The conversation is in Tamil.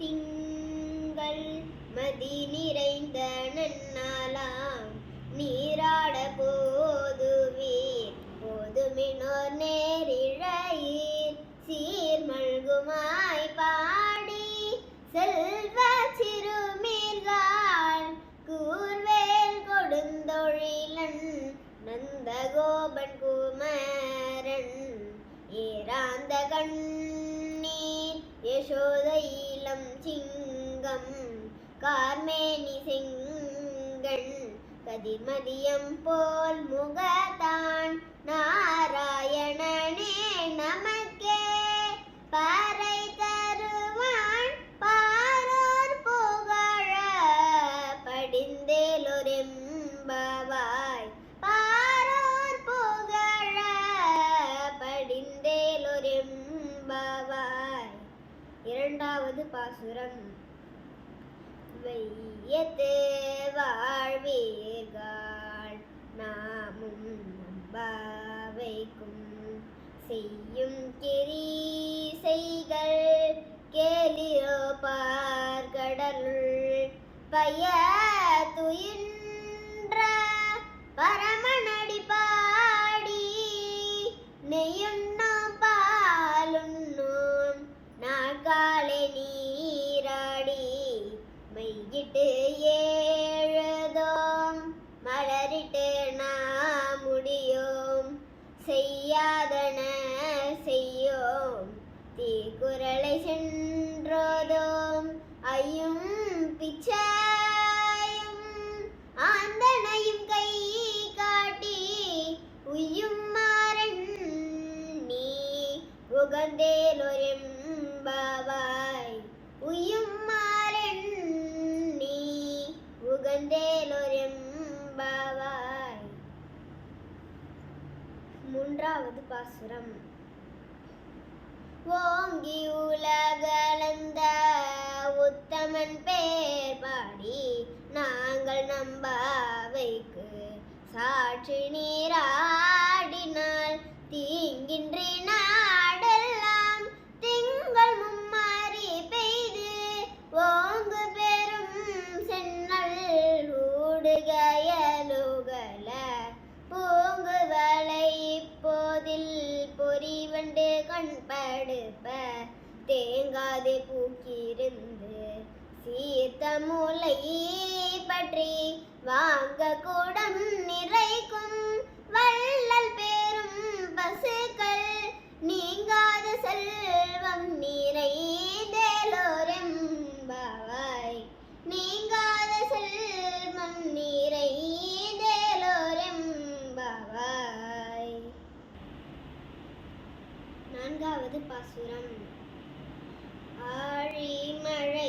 திங்கள் மதி நிறைந்த நன்னாலாம் நீராட போதுவீர் போதுமினோர் நேரிழையீர். சீர் மல்குமாய் பாடி. செல்வ சிறுமீர்கள். கூர்வேல் கொடுந்தொழிலன். நந்தகோபன் குமரன். ஏராந்த கண்ணீர். யசோதை இளம் சிங்கம் கார்மேனி செங்கண் கதிர்மதியம் போல் முகத்தான் நாராயணனே நமக்கே இரண்டாவது பாசுரம். வையத்து வாழ்வீர்கள் நாமும் நம்பாவைக்கும் செய்யும் கிரி செய்கள் கேலியோ பார்கடலுள் பய துயின் காலை நீராடி மையிட்டு ஏழுதோம். மலரிட்டு நாம் முடியோம். செய்யாதன செய்யோம். தீக்குரலை சென்றோதோம். ஐயும் பிச்சாயும் ஆந்தனையும் கை காட்டி உயும் மாறன். நீ உகந்தேலொரெம்பாவாய் மூன்றாவது பாசுரம். ஓங்கி உலகலந்த உத்தமன் பேர் பாடி நாங்கள் நம்பாவைக்கு சாட்சி நீரா பொறிவண்டு கண்படுப்ப தேங்காது பூக்கிருந்து சீர்த்த மூளை பற்றி வாங்க கூடம் நிறைக்கும் வள்ளல் பே நான்காவது பாசுரம். ஆழிமழை